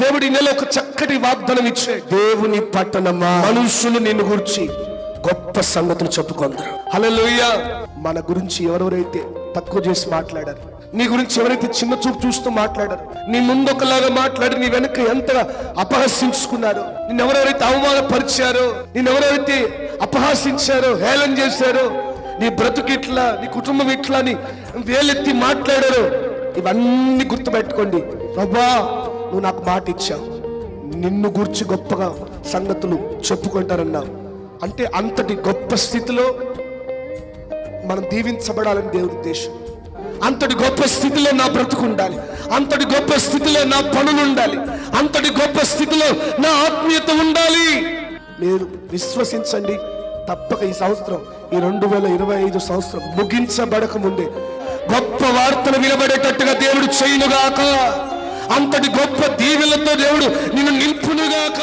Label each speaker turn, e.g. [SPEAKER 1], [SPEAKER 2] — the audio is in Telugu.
[SPEAKER 1] దేవుడి నెల ఒక చక్కటి వాగ్దానం ఇచ్చే
[SPEAKER 2] దేవుని పట్టణమా?
[SPEAKER 1] మనుషులు నిన్ను గురించి గొప్ప సంగతులు చెప్పుకుందరు. హల్లెలూయ. మన గురించి ఎవరెవరైతే తక్కువ చేసి మాట్లాడారు నీ గురించి ఎవరైతే చిన్న చూపు చూస్తూ మాట్లాడారు నీ ముందు ఒకలాగా మాట్లాడి నీ వెనక ఎంతగా అపహసించుకున్నారో నిన్ను ఎవరెవరైతే అవమానపరిచారో నిన్ను ఎవరెవరైతే అపహాసించారో హేళన చేశారో నీ బ్రతుకు ఇట్లా నీ కుటుంబం ఇట్లా అని వేలెత్తి మాట్లాడారో ఇవన్నీ గుర్తుపెట్టుకోండి. ప్రభా నువ్వు నాకు మాట ఇచ్చావు. నిన్ను గూర్చి గొప్పగా సంగతులు చెప్పుకుంటారన్నావు అంటే అంతటి గొప్ప స్థితిలో మనం దీవించబడాలని దేవుడి ఉద్దేశం. అంతటి గొప్ప స్థితిలో నా బ్రతుకు ఉండాలి. అంతటి గొప్ప స్థితిలో నా పనులు ఉండాలి. అంతటి గొప్ప స్థితిలో నా ఆత్మీయత ఉండాలి. మీరు విశ్వసించండి. తప్పక ఈ సంవత్సరం ఈ రెండు వేల ఇరవై ఐదు సంవత్సరం ముగించబడక ముందే గొప్ప వార్తలు వినబడేటట్టుగా దేవుడు చేయునుగాక. అంతటి గొప్ప దీవెలతో దేవుడు నిన్ను నింపునుగాక